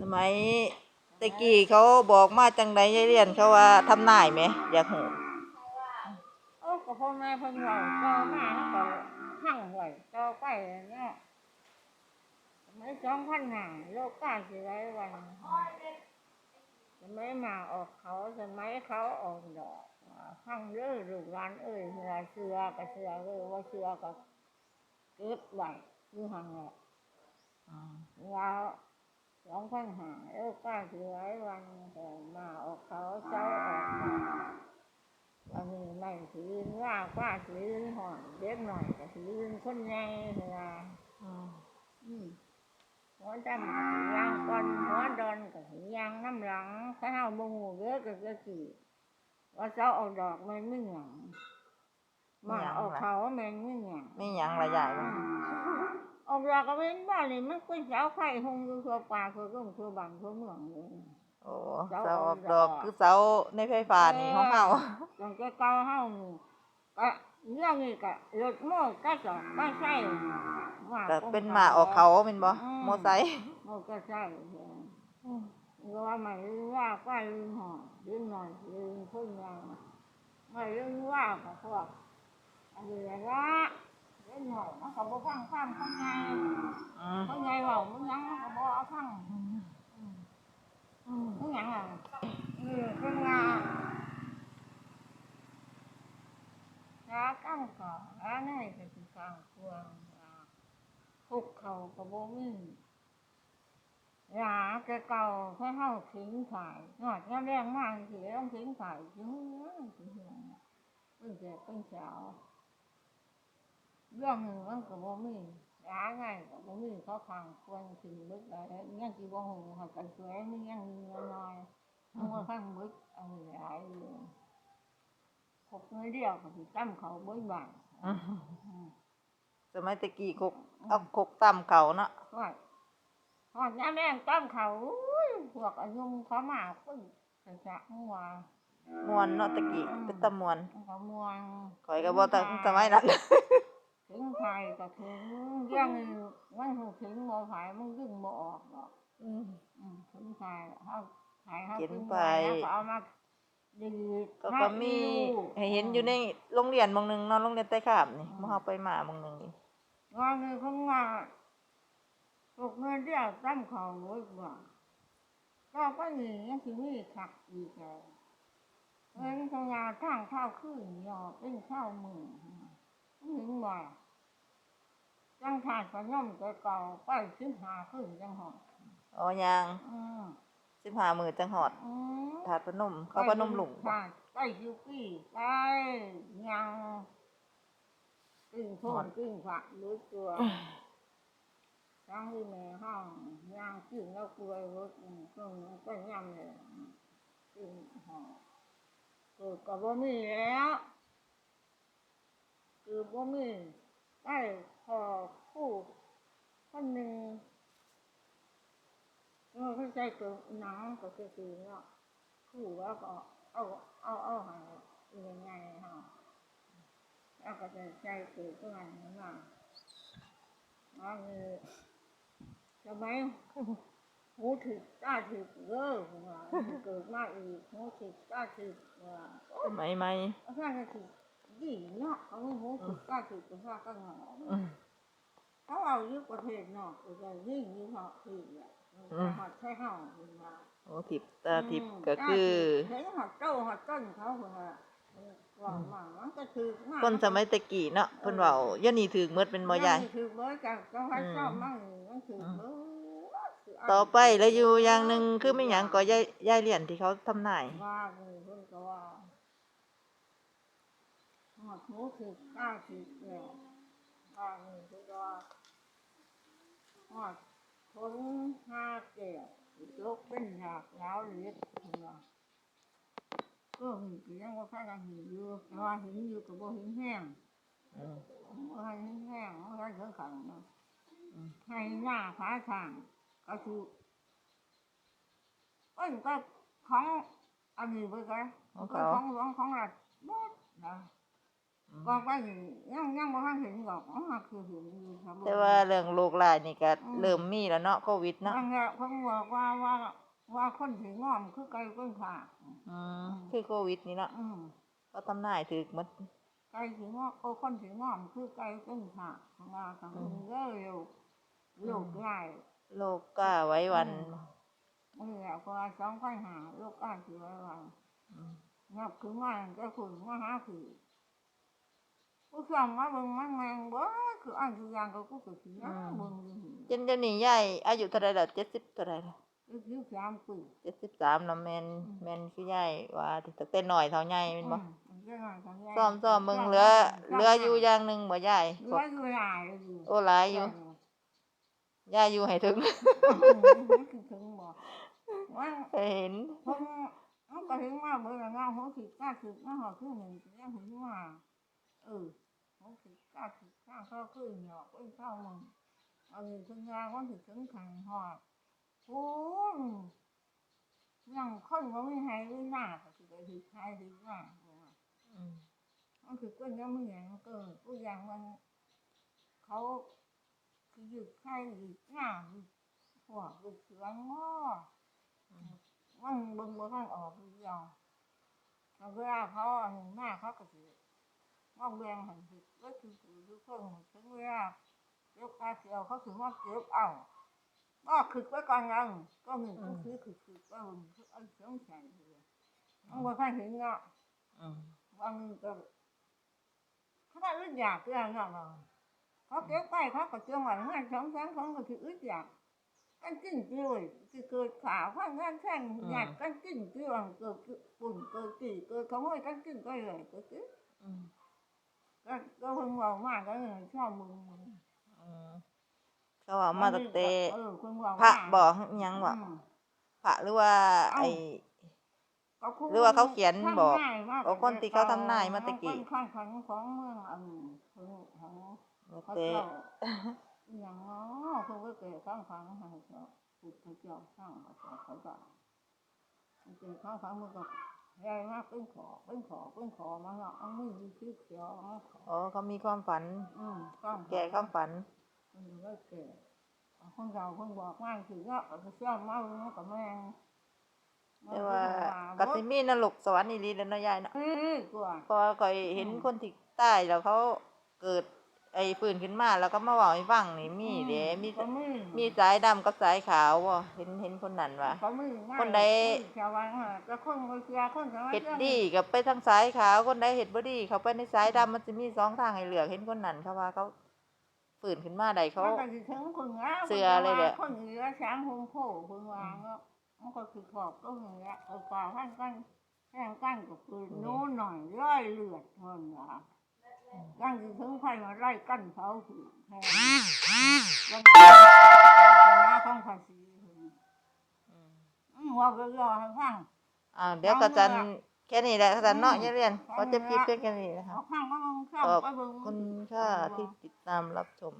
สมัยตะกี้เขาบอกมาจังใดยายเรียนเขาว่าทำนายไหม อยากหูโอ้ก็พ่อแม่เพิ่นเว้าต่อมาก็หั่งไว้ต่อไปเนาะไม่สองพันห้าโลกกาสิไรวันสมัยมาออกเขาสมัยเขาออกดอกหั่งเด้อลูกหลานเอ้ยเสือเสือกับเสือเลยว่าเสือกับเก็บไว้อยู่หั่งแหละอืมว่าสองพันห้าโลกกาสิไรวันแต่มาออกเขาเจ้าออกมาอันนี้ไม่ถือว่าป้าถือห่อนเด็กหน่อยก็ถือคนใหญ่เวลาอืมอืมหัวดำยางก่อนหัวดอนก็ถือยางน้ำหลังถ้าเฮาบ่ฮู้เด้อก็จะกี่ว่าเจ้าเอาดอกมันไม่หยังมาเอาเขาแม่นไม่หยังไม่หยังละยา ยอืบ่มเอาดอกก็เป็นบ้านนี่มันเป็นเสาไฟคงอยู่ทั่วป่าทั่วกรุงทั่วบ้านทั่วเมืองเลย โอ้เสาเสาออกดดออกกคือเสาในไฟฟ้านี่ของเฮาจังจะเก่าเฮานี่ก็เรื่องนี้ก็รถโม่ก็จอดก็ใช่ว่าก็เป็นหมาออกเขาแม่นบ่มอไซค์โม่ก็ใช่ก็ว่าไม่รู้ว่าก็ลืมห่อลืมหน่อยลืมพุ่งยางไม่ลืมว่าก็พวกอันนี้ละ ลืมหน่อยมันก็บ่ฟังความข้างอืมข้างเว้ามันยังมันก็บ่เอาฟังมอืมมันหยังอะเออเพิ่นว่าหากั้งก่อหาในก็สิกลางควงคุกเขาก็บ่มีหาแกเก่าแค่เฮาทิ้งขายนอดยามแรงมากสิต้องทิ้งขายถึงสิเหียเป็นแก่เป็นสาว เรื่องหนึ่งมันก็บ่มีหาง่ายก็บ่มีเขาขังควรถึงบึกอะไรยังสิบ่ฮู้เขากันสวยมียังมีน้อยมันก็ข้างบึกอันนี้หลายอยู่หกเงินเดียวก็สิตั้มเขาบ่อยบาทอืมสมัยตะกี้คกเอาคกตํเขาเนาะว่าหอดน้ำแดงตั้มเขาอุ้ยพวกอายุเขามาพึ่งจะจะมัวม่วนเนาะตะกี้เป็นตะม่วนเขามวนข่อยก็บ่ตั้งสมัยนั้น ถึงไทยก็ถึงเรื่องมันหูถึงบ่ไผมันดึงบ่ออกหรอกอืมอืมถึงไทยเฮาไทยเฮาถึงไปแล้วก็เอามาดีดก็ก็มีให้เห็นอยู่ในโรงเรียนบางหนึงเนาะโรงเรียนใต้ขามนี่บ่เฮาไปมาบางหนึงนี่งานนี้เขามาหกเงินเดียวตั้มเขาไว้บ่าก็ก็นี่ยังสิมีขักอีกแล้วเงินทำงงานทางข้าวขึ้นยอเป็นข้าวมือ จังถาดขนมเก่าๆไปสิบหาขึ้นจังหอดอ๋อยังอืม15มื้อจังฮอดอืมถาดพนมเขาพนมหลุงบ่ถาดไปคิวปี้ไปยังกึ่งโทนกึ่งฝักรู้ตัวทั้งที่แม่ห้องยางกึ่งแล้วกลัวรถอืมก็ก็ยำเลยกึ่งห้องเกิดกับบ่มีแล้วคือบ่มีได้พอคู่ คนหนึ่งเออเข้าใจเกิดหนังก็คือคือเนาะคู่แล้วก็เอาเอาเอาใหายยังไงฮะแล้วก็จะใจเกิดขึ้นมาเนาะอันนี้ทำไมยหูถึกตาถึกเด้อว่าเกิดมาอีกหูถึกตาถึกว่าสมัยใหม่อาจารย์ก็คือดีเนาะเขาไม่รู้สึกกล้าถือเป็นว่าก็งออืม เขาเอายุคประเทศเนาะก็จะยิ่งยิ่งเขาคืออะหอดใช้เห่าเป็นว่าโอ้ทิพตาทิพก็คือเห็นหอดเจ้าหอดต้นเขาเป็นว่าว่ามามันก็คือคนสมัยตะกี้เนาะเพิ่นเว้าเดี๋ยวนี้ถึกหมดเป็นบ่ยายคือเบิร์กับเจ้าให้ชอบมั่งมันคือเบิร์ต่อไปแล้วอยู่อย่างหนึงคือไม่หยังก็ยายยายเรียนที่เขาทำนายว่าเลยเพิ่นก็ว่าหอดหูคือกล้าถือเนี่ยว่าเลยเพิ่นก็ว่า หอดทนห้าแก้วลกเป็นหากแล้วเล็กหัวก็หินก็ยังว่าข้ากันหินอยู่แต่ว่าหินอยู่กับบ่หินแห้งอืมบ่ให้หินแห้งบ่ให้เถือขังเนาะอืมให้หน้าฟ้าทางก็คือเอ้ยก็ของอันนี้ไปกันของก็เขาของหลวงของรัฐหมดนะ ก็ไปยังยังบ่ทันเห็นหรอกอ๋อคือเห็นอยู่ครับแต่ว่าเรื่องโรคร้ายนี่ก็อืมเริ่มมีแล้วเนาะโควิดเนาะนั่นแหละเพิ่นบอกว่าว่าว่าคนสิงอมคือไก่ก้นขาอืมคือโควิดนี่เนาะอืมก็ทำนายถึกหมดไก่สิงอมโอ้คนสิงอมคือไก่ก้นขาว่ากันอืมเด้อเร็วโลกง่ายโรคก้าไว้วันอืมนี่แหละก็สองพันหาโลกอ้ายสิไว้ว่าอืมนับคือมาก็คุณมาหาคือ ผู้ชมมาเบิ่งมันแมงบ่คืออันคืออย่างก็กูก็สินะเบิ่งอยู่นี่จนเดี๋ยวนี้ยายอายุเท่าไหร่แล้ว70เท่าไหร่แล้วคือสามปี73เนาะแม่นแม่นคือยายว่าตั้งแต่น้อยเท่าใหญ่แม่นบ่อืมเรื่องของยายซ่อมซ่อมเบิ่งเหลือเหลืออยู่อย่างหนึงบ่ยายเหลืออยู่หลายอยู่ โอ้หลายอยู่ยายอยู่ให้ถึง มันคือถึงบ่ว่าเห็น เพิ่นมันก็ถึงมาเบิ่งแล้วเงาหัวสิกล้าสิมาหอคือหนึ่งยังถึงมา เออหัวสิกล้าสิกล้าเข้าคือหยอกเอ้ยเข้ามึงเอาเงินคุณยายว่าสิถึงขังหอดโอ้ยยังคนก็ไม่ให้ด้วยหน้าก็สิไปถือใครถือหน้าอืมมันคือก้นยังไม่อย่างเกิดผู้อย่างมันเขาคือหยุดใครหยุดหน้าหยุดหัวหยุดเสือง้อมันเบิ่งบ่ทันออกคือเดียวแล้วเวลาเขาอันหน้าเขาก็ สิว่าแบงหันสิก็คือคือทุกคนถึงเวลาเก็บกาเสียวเขาถึงว่าเก็บเอาก็คือไว้ก่อนยังก็มีก็คือคือคือก็มันคือเอาเสียงใส่เลยมันบ่ทันเห็นเนาะอืมบางก็เขาก็อึดอยากคืออะไรเนาะเขาเก็บไปเขาก็เชื่อว่างานสองสามคนก็คืออึดอยากกันกินด้วยคือเกิดขาวว่างานแข่งอยากกันกินด้วยเกิดปุ่นเกิดตีเกิดขโมยกันกินก็เลยก็คือ ก็ก็เพิ่งบอกมากก็เลยชอบมึงอืมเขาว่ามาตั้งแต่เออเพิ่งบอกพระบอกอิหยังว่าอืมพระหรือว่าไอ้ก็คหรือว่าเขาเขียนบอกทำง่ายมากเอาคนที่เขาทำนายมาตะกี้ข้างขังของเมืองอันของของตั้งเขาแต่เจ้าอย่างน้อเขาก็เกิดข้างขังให้เจ้าพุทธเจ้าสร้างเขาเจ้าเขาเจ้ามันเกิดข้างขังมันก็ ใหญ่มากเป็นขอเป็นขอเป็นขอมาเนาะเอามือมีชื่อเขียวเอาขออ๋อเขามีความฝัน อืมข้างแก่ความฝัน มันก็เกิดคนเราคนบอกว่าคือก็เชื่อมาเรื่องกับแม่งแต่ว่าก็สิมีนรกสวรรค์อีหลีแล้วเนาะยายเนาะเอ้ยกลัวเพอก็เห็นคนที่ตายแล้วเขาเกิด ไอ้ฟื้นขึ้นมาแล้วก็มาเว้าให้ฟังนี่มีเด้มีก็มีมีสายดำกับสายขาวบ่เห็นเห็นคนนั้นว่าก็มีคนใด ชาวบ้านก็คนบ่เชื่อคนชาวบ้านเฮ็ดดีกับไปทางสายขาวคนใดเฮ็ดบ่ดี เขาไปในสายดำมันจะมีสองทางให้เลือกเห็นคนนั้นเขาว่าเขาฟื้นขึ้นมาได้เขามันก็สิถึงคนงาเชื่อเลยแหละ คนเหลือช้างหงโผคนวางก็มันก็คือขอบก็เหลือเอากว่าท่านกันแท่งกันก็คือโน้นหน่อยร้อยเลือดทนว่า ยังถึงไฟมาไล่กันเขาถือแทนยังสิชนะของภาษีอืมว่าก็รอให้ฟังอ่าเดี๋ยวก็จันแค่นี้แหละอาจารย์เนาะอย่าเรียนก็จะพิเพียงแค่นี้นะคะเอาฟังมาลงข้ามขอบคุณค่ะที่ติดตามรับชม